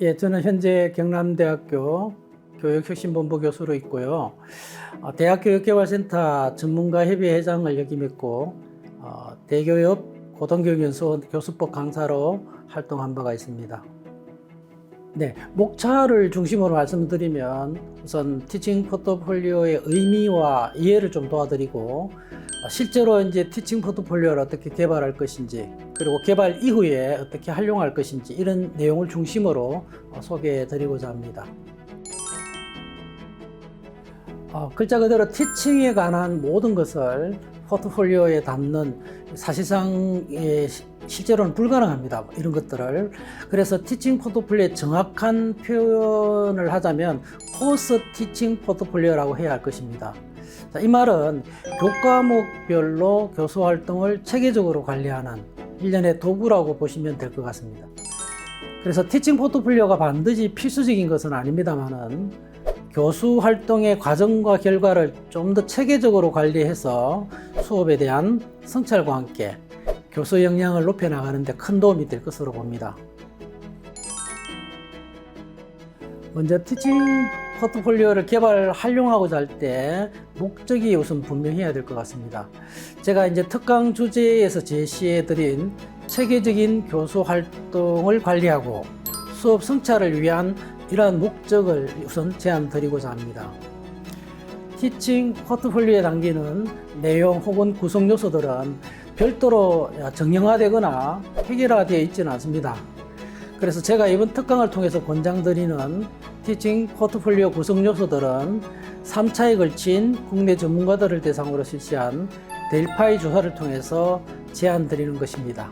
예, 저는 현재 경남대학교 교육혁신본부 교수로 있고요. 어, 대학교육개발센터 전문가협의 회장을 역임했고 어, 대교협 고등교육연수원 교수법 강사로 활동한 바가 있습니다. 네, 목차를 중심으로 말씀드리면 우선 티칭 포트폴리오의 의미와 이해를 좀 도와드리고 어, 실제로 이제 티칭 포트폴리오를 어떻게 개발할 것인지 그리고 개발 이후에 어떻게 활용할 것인지 이런 내용을 중심으로 어, 소개해 드리고자 합니다. 어, 글자 그대로 티칭에 관한 모든 것을 포트폴리오에 담는 사실상 예, 시- 실제로는 불가능합니다. 이런 것들을 그래서 티칭 포트폴리오의 정확한 표현을 하자면 코스 티칭 포트폴리오라고 해야 할 것입니다. 자, 이 말은 교과목별로 교수 활동을 체계적으로 관리하는 일련의 도구라고 보시면 될 것 같습니다. 그래서 티칭 포트폴리오가 반드시 필수적인 것은 아닙니다만은 교수 활동의 과정과 결과를 좀 더 체계적으로 관리해서 수업에 대한 성찰과 함께 교수 역량을 높여 나가는 데 큰 도움이 될 것으로 봅니다. 먼저 티칭 포트폴리오를 개발 활용하고자 할 때 목적이 우선 분명해야 될 것 같습니다. 제가 이제 특강 주제에서 제시해 드린 체계적인 교수 활동을 관리하고 수업 성찰을 위한 이러한 목적을 우선 제안 드리고자 합니다. 티칭 포트폴리오에 담기는 내용 혹은 구성 요소들은 별도로 정형화되거나 해결화되어 있지는 않습니다. 그래서 제가 이번 특강을 통해서 권장드리는 티칭 포트폴리오 구성 요소들은 3차에 걸친 국내 전문가들을 대상으로 실시한 델파이 조사를 통해서 제안 드리는 것입니다.